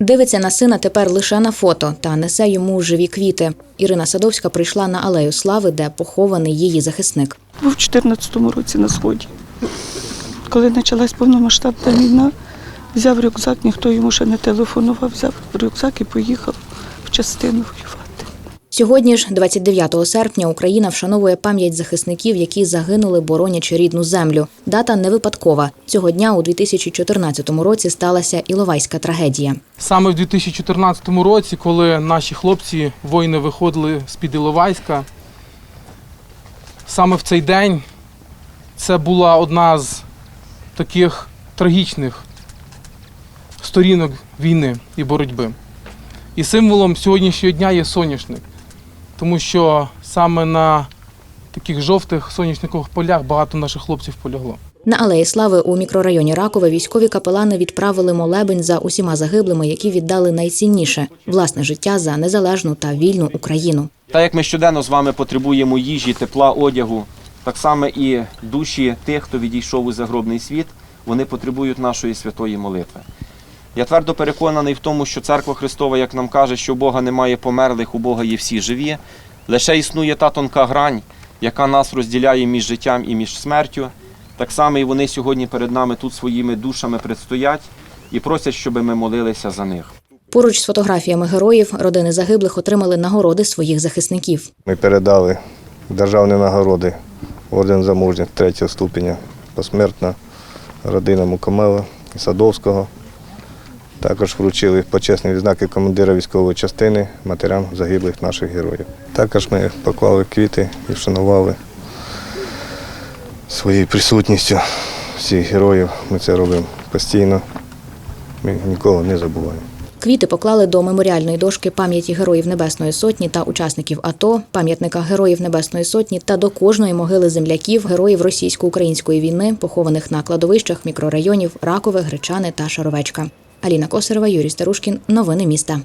Дивиться на сина тепер лише на фото та несе йому живі квіти. Ірина Садовська прийшла на алею слави, де похований її захисник. Був у 2014 році на сході. Коли почалась повномасштабна війна, взяв рюкзак, ніхто йому ще не телефонував, взяв рюкзак і поїхав в частину. Сьогодні ж, 29 серпня, Україна вшановує пам'ять захисників, які загинули, боронячи рідну землю. Дата не випадкова. Цього дня у 2014 році сталася Іловайська трагедія. Саме в 2014 році, коли наші хлопці, воїни виходили з-під Іловайська, саме в цей день це була одна з таких трагічних сторінок війни і боротьби. І символом сьогоднішнього дня є соняшник, тому що саме на таких жовтих соняшникових полях багато наших хлопців полягло. На алеї слави у мікрорайоні Ракове військові капелани відправили молебень за усіма загиблими, які віддали найцінніше власне життя за незалежну та вільну Україну. Так як ми щоденно з вами потребуємо їжі, тепла, одягу, так само і душі тих, хто відійшов у загробний світ, вони потребують нашої святої молитви. Я твердо переконаний в тому, що Церква Христова, як нам каже, що у Бога немає померлих, у Бога є всі живі. Лише існує та тонка грань, яка нас розділяє між життям і між смертю. Так само і вони сьогодні перед нами тут своїми душами предстоять і просять, щоб ми молилися за них. Поруч з фотографіями героїв родини загиблих отримали нагороди своїх захисників. Ми передали державні нагороди орден за мужність третього ступеня посмертно родинам Мукомела і Садовського. Також вручили почесні відзнаки командира військової частини матерям загиблих наших героїв. Також ми поклали квіти і вшанували своєю присутністю всіх героїв. Ми це робимо постійно. Ми ніколи не забуваємо. Квіти поклали до меморіальної дошки пам'яті героїв Небесної Сотні та учасників АТО, пам'ятника Героїв Небесної Сотні та до кожної могили земляків героїв російсько-української війни, похованих на кладовищах мікрорайонів Ракове, Гречани та Шаровечка. Аліна Косарова, Юрій Старушкін. Новини міста.